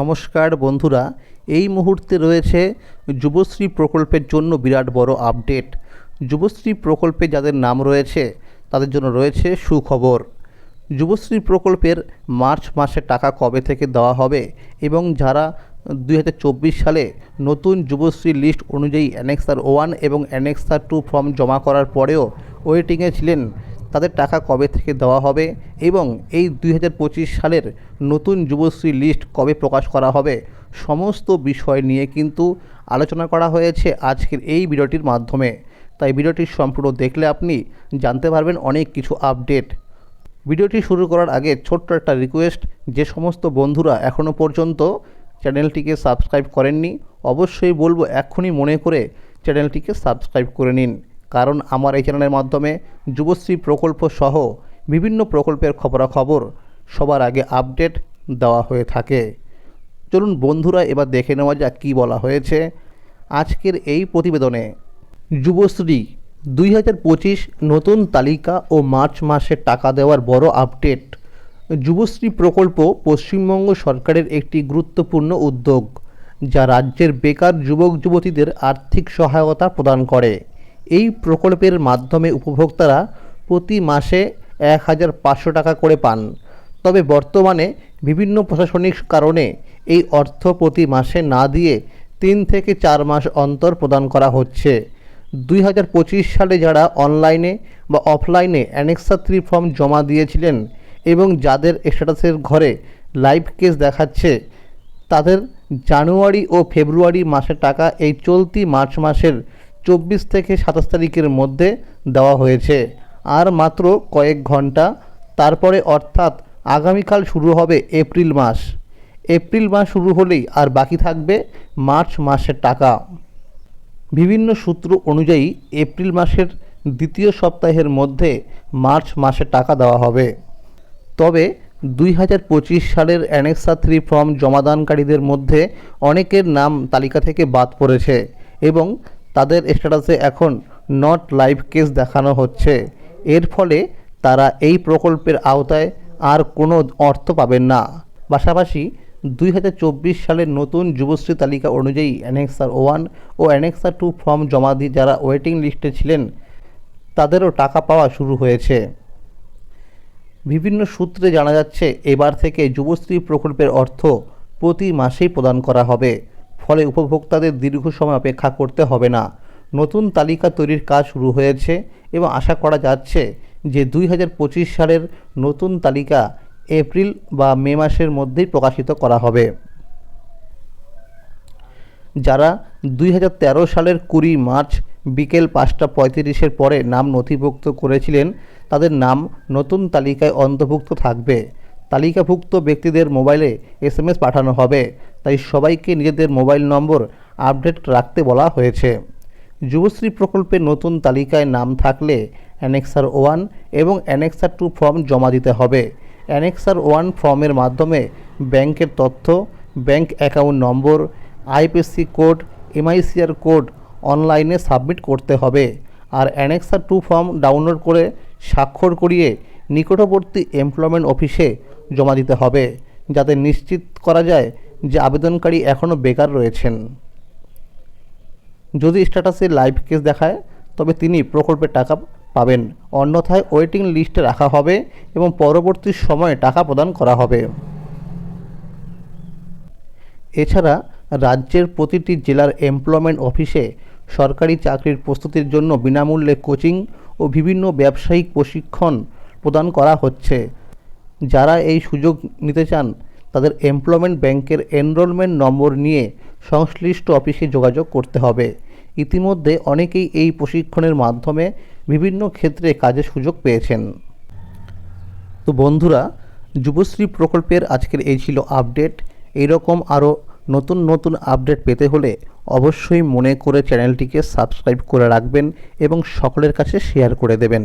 নমস্কার বন্ধুরা, এই মুহূর্তে রয়েছে যুবশ্রী প্রকল্পের জন্য বিরাট বড় আপডেট যুবশ্রী প্রকল্পে যাদের নাম রয়েছে, তাদের জন্য রয়েছে সুখবর। যুবশ্রী প্রকল্পের মার্চ মাসে টাকা কবে থেকে দেওয়া হবে এবং যারা দুই হাজার চব্বিশ সালে নতুন যুবশ্রী লিস্ট অনুযায়ী অ্যানেক্সার ওয়ান এবং অ্যানেক্সার টু ফর্ম জমা করার পরেও ওয়েটিংয়ে ছিলেন তাদের টাকা কবে থেকে দেওয়া হবে এবং এই দুই হাজার পঁচিশ সালের নতুন যুবশ্রী লিস্ট কবে প্রকাশ করা হবে, সমস্ত বিষয় নিয়ে কিন্তু আলোচনা করা হয়েছে আজকের এই ভিডিওটির মাধ্যমে। তাই ভিডিওটি সম্পূর্ণ দেখলে আপনি জানতে পারবেন অনেক কিছু আপডেট। ভিডিওটি শুরু করার আগে ছোট্ট একটা রিকোয়েস্ট, যে সমস্ত বন্ধুরা এখনও পর্যন্ত চ্যানেলটিকে সাবস্ক্রাইব করেননি, অবশ্যই বলব এক্ষুনি মনে করে চ্যানেলটিকে সাবস্ক্রাইব করে নিন। কারণ আমার এই চ্যানেলের মাধ্যমে যুবশ্রী প্রকল্প সহ বিভিন্ন প্রকল্পের খবরাখবর সবার আগে আপডেট দেওয়া হয়ে থাকে। চলুন বন্ধুরা এবার দেখে নেওয়া যাক কী বলা হয়েছে। আজকের এই প্রতিবেদনে যুবশ্রী দুই হাজার পঁচিশ নতুন তালিকা ও মার্চ মাসে টাকা দেওয়ার বড় আপডেট। যুবশ্রী প্রকল্প পশ্চিমবঙ্গ সরকারের একটি গুরুত্বপূর্ণ উদ্যোগ, যা রাজ্যের বেকার যুবক যুবতীদের আর্থিক সহায়তা প্রদান করে। এই প্রকল্পের মাধ্যমে উপভোক্তারা প্রতি মাসে এক হাজার পাঁচশো টাকা করে পান। তবে বর্তমানে বিভিন্ন প্রশাসনিক কারণে এই অর্থ প্রতি মাসে না দিয়ে তিন থেকে চার মাস অন্তর প্রদান করা হচ্ছে। দুই হাজার পঁচিশ সালে যারা অনলাইনে বা অফলাইনে অ্যানেক্সা থ্রি ফর্ম জমা দিয়েছিলেন এবং যাদের স্ট্যাটাসের ঘরে লাইভ কেস দেখাচ্ছে, তাদের জানুয়ারি ও ফেব্রুয়ারি মাসের টাকা এই চলতি মার্চ মাসের চব্বিশ থেকে সাতাশ তারিখের মধ্যে দেওয়া হয়েছে। আর মাত্র কয়েক ঘণ্টা, তারপরে অর্থাৎ আগামীকাল শুরু হবে এপ্রিল মাস। এপ্রিল মাস শুরু হলেই আর বাকি থাকবে মার্চ মাসের টাকা। বিভিন্ন সূত্র অনুযায়ী এপ্রিল মাসের দ্বিতীয় সপ্তাহের মধ্যে মার্চ মাসে টাকা দেওয়া হবে। তবে দুই হাজার পঁচিশ সালের অ্যানেক্সা থ্রি ফর্ম জমাদানকারীদের মধ্যে অনেকের নাম তালিকা থেকে বাদ পড়েছে এবং তাদের স্ট্যাটাসে এখন নট লাইভ কেস দেখানো হচ্ছে। এর ফলে তারা এই প্রকল্পের আওতায় আর কোনো অর্থ পাবেন না। পাশাপাশি দুই হাজার চব্বিশ সালের নতুন যুবশ্রী তালিকা অনুযায়ী অ্যানেক্সার ওয়ান ও অ্যানেক্সার টু ফর্ম জমা দিয়ে যারা ওয়েটিং লিস্টে ছিলেন, তাদেরও টাকা পাওয়া শুরু হয়েছে। বিভিন্ন সূত্রে জানা যাচ্ছে, এবার থেকে যুবশ্রী প্রকল্পের অর্থ প্রতি মাসেই প্রদান করা হবে। ফলে উপভোক্তাদের দীর্ঘ সময় অপেক্ষা করতে হবে না। নতুন তালিকা তৈরির কাজ শুরু হয়েছে এবং আশা করা যাচ্ছে যে দুই হাজার পঁচিশ সালের নতুন তালিকা এপ্রিল বা মে মাসের মধ্যেই প্রকাশিত করা হবে। যারা দুই হাজার তেরো সালের কুড়ি মার্চ বিকেল পাঁচটা পঁয়ত্রিশের পরে নাম নথিভুক্ত করেছিলেন, তাদের নাম নতুন তালিকায় অন্তর্ভুক্ত থাকবে। তালিকাভুক্ত ব্যক্তিদের মোবাইলে এসএমএস পাঠানো হবে। তাই সবাইকে নিজেদের মোবাইল নম্বর আপডেট রাখতে বলা হয়েছে। যুবশ্রী প্রকল্পে নতুন তালিকায় নাম থাকলে অ্যানেক্সার ওয়ান এবং অ্যানেক্সার টু ফর্ম জমা দিতে হবে। অ্যানেক্সার ওয়ান ফর্মের মাধ্যমে ব্যাংকের তথ্য, bank account number, IPSC code, MICR code অনলাইনে সাবমিট করতে হবে। আর অ্যানেক্সার টু ফর্ম ডাউনলোড করে স্বাক্ষর করিয়ে নিকটবর্তী এমপ্লয়মেন্ট অফিসে জমা দিতে হবে, যাতে নিশ্চিত করা যায় যে আবেদনকারী এখনও বেকার রয়েছেন। যদি স্ট্যাটাসে লাইভ কেস দেখায়, তবে তিনি প্রকল্পের টাকা পাবেন। অন্যথায় ওয়েটিং লিস্টে রাখা হবে এবং পরবর্তী সময়ে টাকা প্রদান করা হবে। এছাড়া রাজ্যের প্রতিটি জেলার এমপ্লয়মেন্ট অফিসে সরকারি চাকরির প্রস্তুতির জন্য বিনামূল্যে কোচিং ও বিভিন্ন ব্যবসায়িক প্রশিক্ষণ প্রদান করা হচ্ছে। যারা এই সুযোগ নিতে চান, তাদের এমপ্লয়মেন্ট ব্যাংকের এনরোলমেন্ট নম্বর নিয়ে সংশ্লিষ্ট অফিসে যোগাযোগ করতে হবে। ইতিমধ্যে অনেকেই এই প্রশিক্ষণের মাধ্যমে বিভিন্ন ক্ষেত্রে কাজের সুযোগ পেয়েছেন। তো বন্ধুরা, যুবশ্রী প্রকল্পের আজকের এই ছিল আপডেট এইরকম আরও নতুন নতুন আপডেট পেতে হলে অবশ্যই মনে করে চ্যানেলটিকে সাবস্ক্রাইব করে রাখবেন এবং সকলের কাছে শেয়ার করে দেবেন।